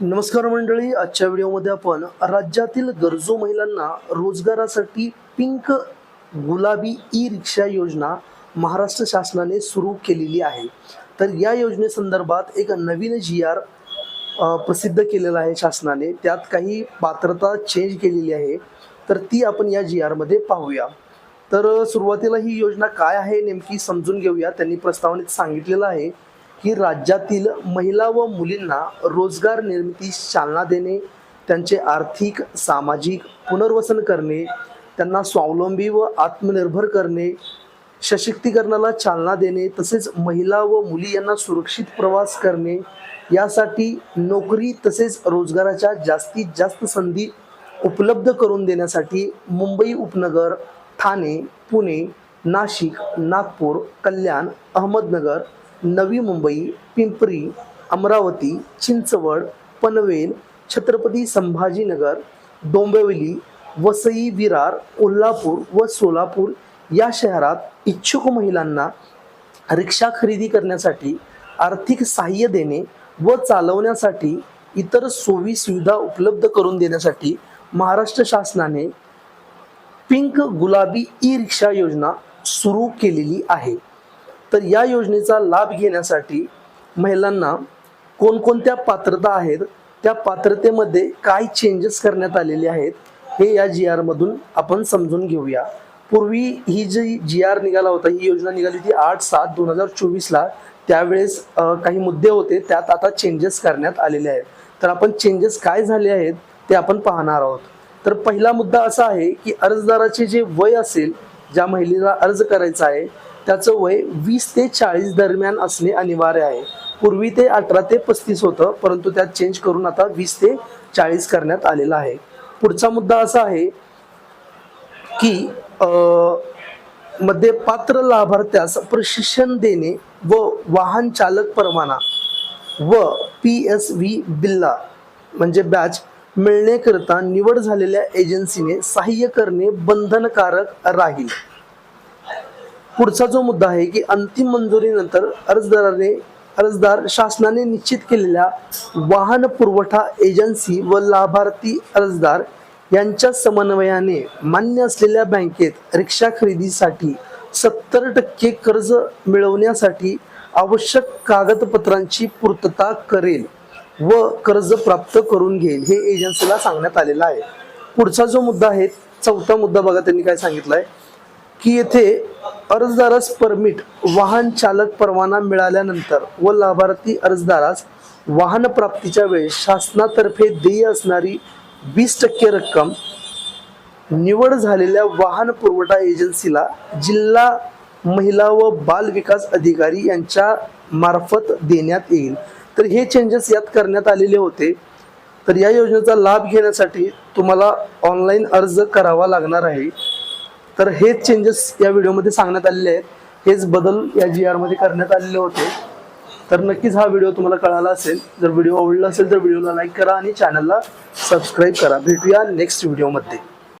नमस्कार मंडळी आजच्या व्हिडिओमध्ये आपण राज्यातील गरजू महिलांना रोजगारासाठी पिंक गुलाबी ई रिक्षा योजना महाराष्ट्र शासनाने सुरू केलेली आहे. तर या योजनेसंदर्भात एक नवीन जी आर प्रसिद्ध केलेला आहे शासनाने. त्यात काही पात्रता चेंज केलेली आहे. तर ती आपण या जी आरमध्ये पाहूया. तर सुरुवातीला ही योजना काय आहे नेमकी समजून घेऊया. त्यांनी प्रस्तावनेत सांगितलेलं आहे. की राज्यातील महिला व मुलींना रोजगार निर्मितीस चालना देणे त्यांचे आर्थिक सामाजिक पुनर्वसन करणे त्यांना स्वावलंबी व आत्मनिर्भर करणे सशक्तीकरणाला चालना देणे तसेच महिला व मुली यांना सुरक्षित प्रवास करणे यासाठी नोकरी तसेच रोजगाराच्या जास्तीत जास्त संधी उपलब्ध करून देण्यासाठी मुंबई उपनगर ठाणे पुणे नाशिक नागपूर कल्याण अहमदनगर नवी मुंबई पिंपरी अमरावती चिंचवड पनवेल छत्रपती संभाजीनगर डोंबिवली वसई विरार कोल्हापूर व सोलापूर या शहरात इच्छुक महिलांना रिक्षा खरेदी करण्यासाठी आर्थिक सहाय्य देणे व चालवण्यासाठी इतर सोयी सुविधा उपलब्ध करून देण्यासाठी महाराष्ट्र शासनाने पिंक गुलाबी ई रिक्षा योजना सुरू केलेली आहे. तर या योजनेचा लाभ घेण्यासाठी महिलांना कोणकोणत्या पात्रता आहेत त्या पात्रतेमध्ये काय चेंजेस करण्यात आलेले आहेत हे या जी आरमधून आपण समजून घेऊया. पूर्वी ही जी जी आर निघाला होता ही योजना निघाली होती आठ सात दोन हजार चोवीसला त्यावेळेस काही मुद्दे होते त्यात आता चेंजेस करण्यात आलेले आहेत. तर आपण चेंजेस काय झाले आहेत ते आपण पाहणार आहोत. तर पहिला मुद्दा असा आहे की अर्जदाराचे जे वय असेल ज्या महिलेला अर्ज करायचा आहे त्याचं वय वीस ते चाळीस दरम्यान असणे अनिवार्य आहे. पूर्वी ते अठरा ते पस्तीस होतं परंतु त्यात चेंज करून आता वीस ते चाळीस करण्यात आलेला आहे. पुढचा मुद्दा असा आहे की मध्ये पात्र लाभार्थ्यास प्रशिक्षण देणे व वाहन चालक परवाना व पी एस व्ही बिल्ला म्हणजे बॅच मिळण्याकरिता निवड झालेल्या एजन्सीने सहाय्य करणे बंधनकारक राहील. पुढचा जो मुद्दा आहे की अंतिम मंजुरीनंतर अर्जदाराने अर्जदार शासनाने निश्चित केलेल्या वाहन पुरवठा एजन्सी व लाभार्थी अर्जदार यांच्या समन्वयाने मान्य असलेल्या बँकेत रिक्षा खरेदीसाठी सत्तर टक्के कर्ज मिळवण्यासाठी आवश्यक कागदपत्रांची पूर्तता करेल व कर्ज प्राप्त करून घेईल हे एजन्सीला सांगण्यात आलेलं आहे. पुढचा जो मुद्दा आहे चौथा मुद्दा बघा त्यांनी काय सांगितलं आहे की येथे अर्जदारास परमिट वाहन चालक परवाना मिळाल्यानंतर व लाभार्थी अर्जदारास वाहन प्राप्तीच्या वेळेस शासनातर्फे देय असणारी वीस टक्के रक्कम निवड झालेल्या वाहन पुरवठा एजन्सीला जिल्हा महिला व बाल विकास अधिकारी यांच्या मार्फत देण्यात येईल. तर हे चेंजेस यात करण्यात आलेले होते. तर या योजनेचा लाभ घेण्यासाठी तुम्हाला ऑनलाईन अर्ज करावा लागणार आहे. तर हेच चेंजेस या व्हिडिओमध्ये सांगण्यात आलेले आहेत. हेच बदल या जी आरमध्ये करण्यात आलेले होते. तर नक्कीच हा व्हिडिओ तुम्हाला कळाला असेल. जर व्हिडिओ आवडला असेल तर व्हिडिओला लाईक करा आणि चॅनलला सबस्क्राईब करा. भेटूया नेक्स्ट व्हिडिओमध्ये